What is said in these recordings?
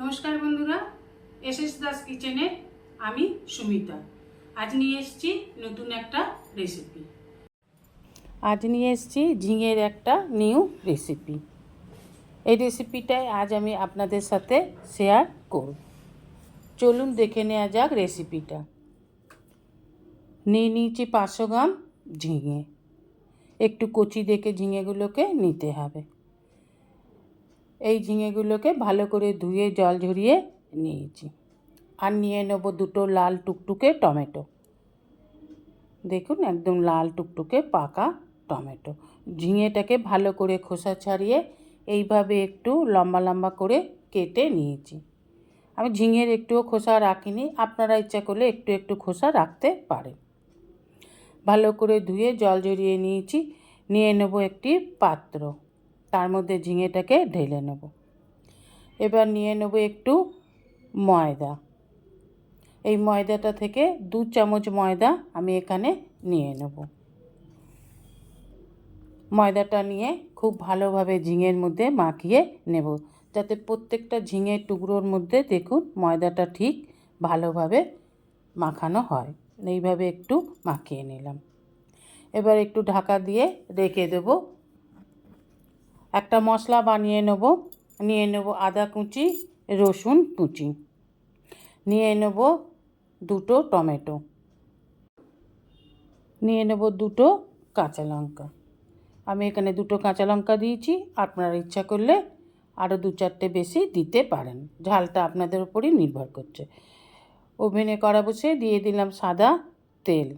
নমস্কার বন্ধুরা S S Das কিচেনে আমি সুমিতা। আজ নিয়ে এসেছি নতুন একটা রেসিপি আজ নিয়ে এসেছি ঝিঙের একটা নিউ রেসিপি এই রেসিপিটাই আজ আমি আপনাদের সাথে শেয়ার করব। চলুন দেখে নেওয়া যাক রেসিপিটা নিয়ে নিয়েছি পাঁচশো গ্রাম ঝিঙে। একটু কচি দেখে ঝিঙেগুলোকে নিতে হবে। এই ঝিঙেগুলোকে ভালো করে ধুয়ে জল ঝরিয়ে নিয়েছি। আর নিয়ে নেব দুটো লাল টুকটুকে টমেটো। দেখুন, একদম লাল টুকটুকে পাকা টমেটো। ঝিঙেটাকে ভালো করে খোসা ছাড়িয়ে এইভাবে একটু লম্বা লম্বা করে কেটে নিয়েছি। আমি ঝিঙের একটুও খোসা রাখিনি, আপনারা ইচ্ছা করলে একটু একটু খোসা রাখতে পারেন। ভালো করে ধুয়ে জল জড়িয়ে নিয়েছি। নিয়ে নেব একটি পাত্র। তার মধ্যে ঝিঙেটাকে ঢেলে নেব। এবার নিয়ে নেব একটু ময়দা। এই ময়দাটা থেকে দু চামচ ময়দা আমি এখানে নিয়ে নেব। ময়দাটা নিয়ে খুব ভালোভাবে ঝিঙের মধ্যে মাখিয়ে নেব। যাতে প্রত্যেকটা ঝিঙের টুকরোর মধ্যে দেখুন ময়দাটা ঠিক ভালোভাবে মাখানো হয়। এইভাবে একটু মাখিয়ে নিলাম। এবার একটু ঢাকা দিয়ে রেখে দেবো একটা মশলা বানিয়ে নেব। নিয়ে নেব আদা কুচি, রসুন কুচি। নিয়ে নেব দুটো টমেটো। নিয়ে নেব দুটো কাঁচা লঙ্কা। আমি এখানে দুটো কাঁচা লঙ্কা দিয়েছি। আপনারা ইচ্ছা করলে আরও দু চারটে বেশি দিতে পারেন। ঝালটা আপনাদের উপরই নির্ভর করছে। ওভেনে কড়া বসে দিয়ে দিলাম সাদা তেল।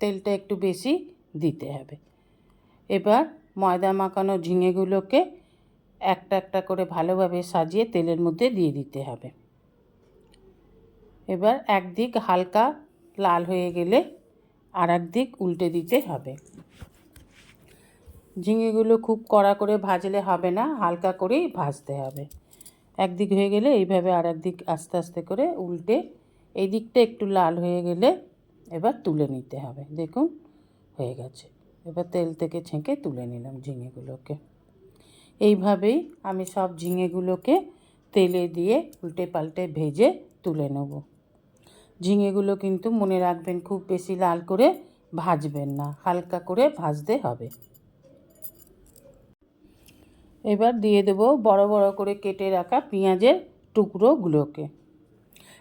তেলটা একটু বেশি দিতে হবে। এবার ময়দা মাখানো ঝিঙেগুলোকে একটা একটা করে ভালোভাবে সাজিয়ে তেলের মধ্যে দিয়ে দিতে হবে। এবার একদিক হালকা লাল হয়ে গেলে আর একদিক উল্টে দিতে হবে। ঝিঙেগুলো খুব কড়া করে ভাজলে হবে না, হালকা করেই ভাজতে হবে। একদিক হয়ে গেলে এইভাবে আর একদিক আস্তে আস্তে করে উল্টে এই দিকটা একটু লাল হয়ে গেলে এবার তুলে নিতে হবে। দেখুন, হয়ে গেছে। এবার তেল থেকে ছেঁকে তুলে নিলাম ঝিঙেগুলোকে। এইভাবেই আমি সব ঝিঙেগুলোকে তেলে দিয়ে উল্টে পাল্টে ভেজে তুলে নেব। ঝিঙেগুলো কিন্তু মনে রাখবেন খুব বেশি লাল করে ভাজবেন না, হালকা করে ভাজতে হবে। এবার দিয়ে দেব বড় বড় করে কেটে রাখা পেঁয়াজের টুকরোগুলোকে।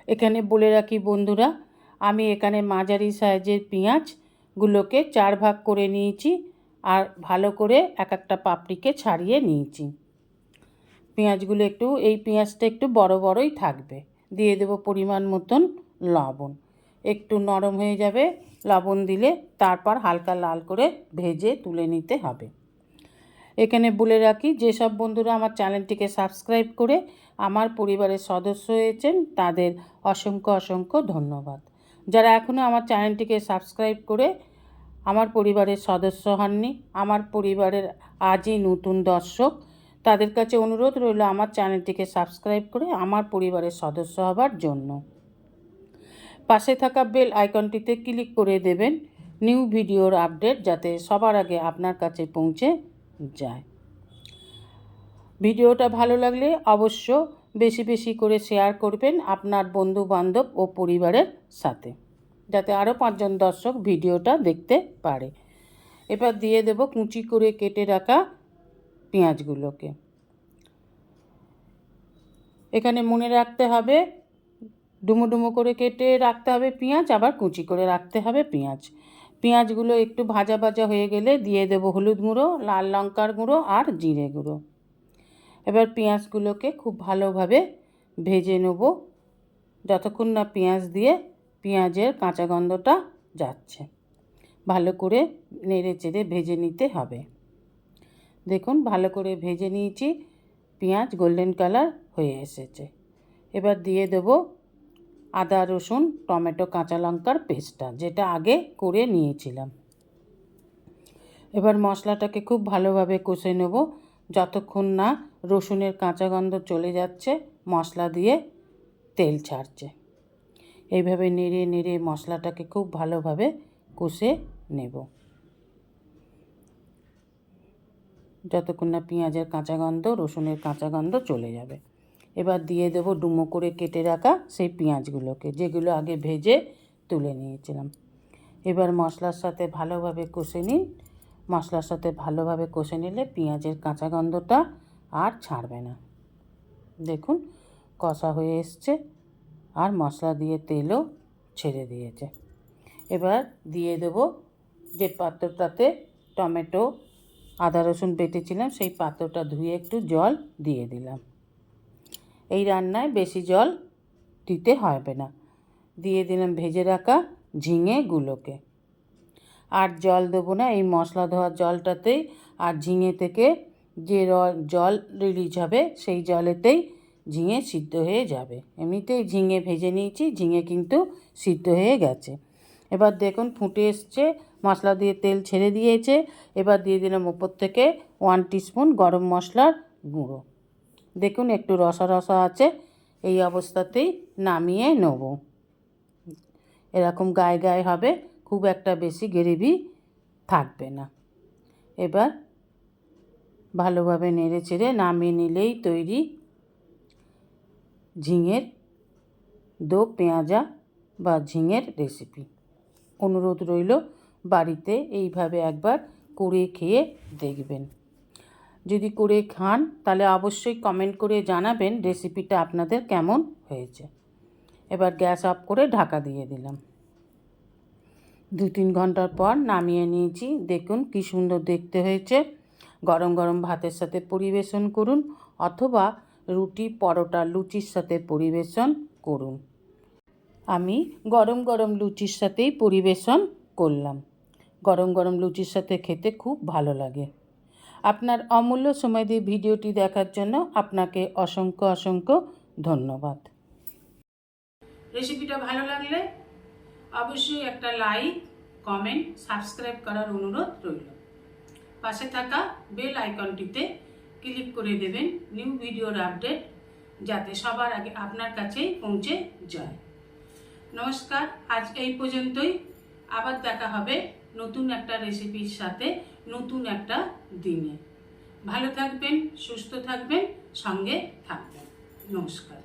এখানে বলে রাখি বন্ধুরা, আমি এখানে মাঝারি সাইজের পেঁয়াজ গুলোকে চার ভাগ করে নিয়েছি আর ভালো করে এক একটা পাপড়িকে ছাড়িয়ে নিয়েছি। পেঁয়াজগুলো একটু, এই পেঁয়াজটা একটু বড় বড়ই থাকবে। দিয়ে দেব পরিমাণ মতন লবণ। একটু নরম হয়ে যাবে, লবণ দিলে তারপর হালকা লাল করে ভেজে তুলে নিতে হবে। এখানে বলে রাখি, যেসব বন্ধুরা আমার চ্যানেলটিকে সাবস্ক্রাইব করে আমার পরিবারের সদস্য হয়েছেন, তাদের অসংখ্য অসংখ্য ধন্যবাদ। যারা এখনও আমার চ্যানেলটিকে সাবস্ক্রাইব করে আমার পরিবারের সদস্য হননি, আমার পরিবারের আজই নতুন দর্শক। তাদের কাছে অনুরোধ রইল আমার চ্যানেলটিকে সাবস্ক্রাইব করে আমার পরিবারের সদস্য হবার জন্য। পাশে থাকা বেল আইকনটিতে ক্লিক করে দেবেন নিউ ভিডিওর আপডেট যাতে সবার আগে আপনার কাছে পৌঁছে যায়। ভিডিওটা ভালো লাগলে অবশ্য বেশি বেশি করে শেয়ার করবেন আপনার বন্ধু বান্ধব ও পরিবারের সাথে। যাতে আরও পাঁচজন দর্শক ভিডিওটা দেখতে পারে। এবার দিয়ে দেব কুচি করে কেটে রাখা পেঁয়াজগুলোকে। এখানে মনে রাখতে হবে, ডুমো ডুমো করে কেটে রাখতে হবে পেঁয়াজ, আবার কুচি করে রাখতে হবে পেঁয়াজ। পেঁয়াজগুলো একটু ভাজা ভাজা হয়ে গেলে দিয়ে দেব হলুদ গুঁড়ো, লাল লঙ্কার গুঁড়ো আর জিরে গুঁড়ো। এবার পেঁয়াজগুলোকে খুব ভালোভাবে ভেজে নেব। যতক্ষণ না পেঁয়াজ দিয়ে পেঁয়াজের কাঁচা গন্ধটা যাচ্ছে। ভালো করে নেড়ে চেড়ে ভেজে নিতে হবে। দেখুন, ভালো করে ভেজে নিয়েছি। পেঁয়াজ গোল্ডেন কালার হয়ে এসেছে। এবার দিয়ে দেব আদা, রসুন, টমেটো, কাঁচা লঙ্কার পেস্টটা, যেটা আগে করে নিয়েছিলাম। এবার মশলাটাকে খুব ভালোভাবে কষে নেব। যতক্ষণ না রসুনের কাঁচা গন্ধ চলে যাচ্ছে, মশলা দিয়ে তেল ছাড়ছে। এইভাবে নেড়ে নেড়ে মশলাটাকে খুব ভালোভাবে কষে নেব। যতক্ষণ না পেঁয়াজের কাঁচা গন্ধ, রসুনের কাঁচা গন্ধ চলে যাবে। এবার দিয়ে দেবো ডুমো করে কেটে রাখা সেই পেঁয়াজগুলোকে, যেগুলো আগে ভেজে তুলে নিয়েছিলাম। এবার মশলার সাথে ভালোভাবে কষে নিন। মশলার সাথে ভালোভাবে কষে নিলে পেঁয়াজের কাঁচা গন্ধটা আর ছাড়বে না। দেখুন, কষা হয়ে এসছে। আর মশলা দিয়ে তেলও ছেড়ে দিয়েছে। এবার দিয়ে দেবো যে পাত্রটাতে টমেটো, আদা, রসুন বেটেছিলাম, সেই পাত্রটা ধুয়ে একটু জল দিয়ে দিলাম। এই রান্নায় বেশি জল দিতে হবে না। দিয়ে দিলাম ভেজে রাখা ঝিঙেগুলোকে আর জল দেবো না, এই মশলা ধোয়ার জলটাতেই। আর ঝিঙে থেকে যে জল রিলিজ হবে, সেই জলেতেই ঝিঙে সিদ্ধ হয়ে যাবে। এমনিতেই ঝিঙে ভেজে নিয়েছি, ঝিঙে কিন্তু সিদ্ধ হয়ে গেছে। এবার দেখুন ফুটে এসছে, মশলা দিয়ে তেল ছেড়ে দিয়েছে। এবার দিয়ে দিলাম ওপর থেকে ওয়ান টিস্পুন গরম মশলার গুঁড়ো। দেখুন একটু রসা রসা আছে, এই অবস্থাতেই নামিয়ে নেব। এরকম গায়ে গায়ে হবে, খুব একটা বেশি গ্রেভি থাকবে না। এবার ভালোভাবে নেড়ে চেড়ে নামিয়ে নিলেই তৈরি ঝিঙের দো পেঁয়াজা বা ঝিঙের রেসিপি অনুরোধ রইল, বাড়িতে এইভাবে একবার করে খেয়ে দেখবেন। যদি করে খান, তাহলে অবশ্যই কমেন্ট করে জানাবেন রেসিপিটা আপনাদের কেমন হয়েছে। এবার গ্যাস অফ করে ঢাকা দিয়ে দিলাম। দু তিন ঘণ্টার পর নামিয়ে নিয়েছি। দেখুন কি সুন্দর দেখতে হয়েছে। গরম গরম ভাতের সাথে পরিবেশন করুন অথবা রুটি, পরোটা, লুচির সাথে পরিবেশন করুন। আমি গরম গরম লুচির সাথেই পরিবেশন করলাম। গরম গরম লুচির সাথে খেতে খুব ভালো লাগে। আপনার অমূল্য সময় দিয়ে ভিডিওটি দেখার জন্য আপনাকে অসংখ্য অসংখ্য ধন্যবাদ। রেসিপিটা ভালো লাগলে অবশ্যই একটা লাইক, কমেন্ট, সাবস্ক্রাইব করার অনুরোধ রইল। পাশে থাকা বেল আইকনটিতে ক্লিক করে দেবেন নিউ ভিডিওর আপডেট যাতে সবার আগে আপনার কাছেই পৌঁছে যায়। নমস্কার আজ এই পর্যন্তই। আবার দেখা হবে নতুন একটা রেসিপির সাথে, নতুন একটা দিনে। ভালো থাকবেন, সুস্থ থাকবেন, সঙ্গে থাকবেন। নমস্কার।